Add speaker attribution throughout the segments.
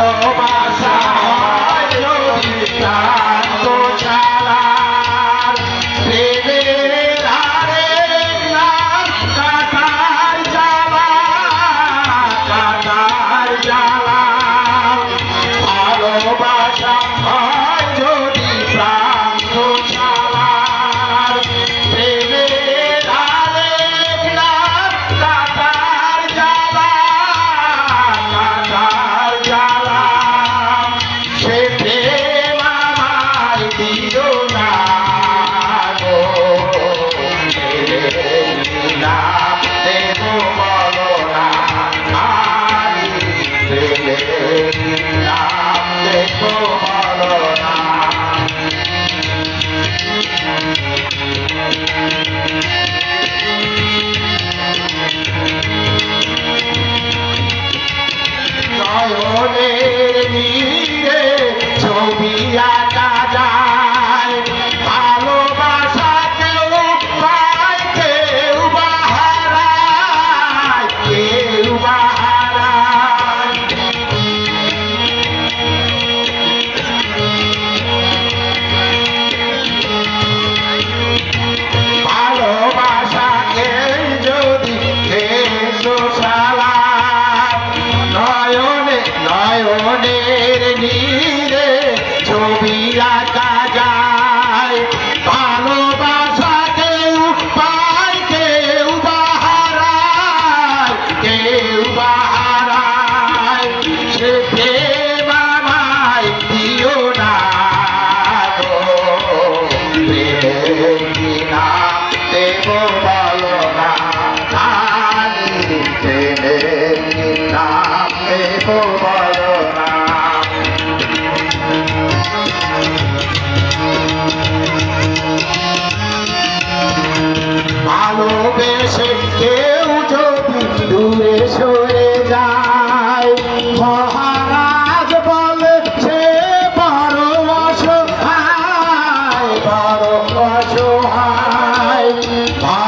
Speaker 1: ভালোবাসা হয় যদি কান্ত ছাড়ার প্রেমের আরেক নাম কাটার জ্বালা কাটার জ্বালা। দিও না গো। লীলা দেব মরনা আরি লীলা দেব মরনা বাহারায় সে প্রেমায় দিও না দেব বলো না আমি প্রেমের নাম দেব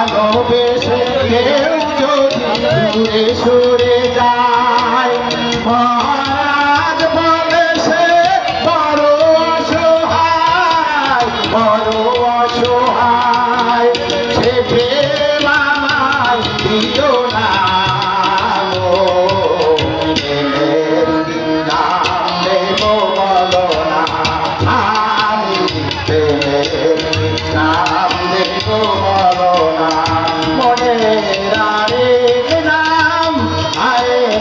Speaker 1: ভালোবেসে কেউ যদি দূরে সরে যায়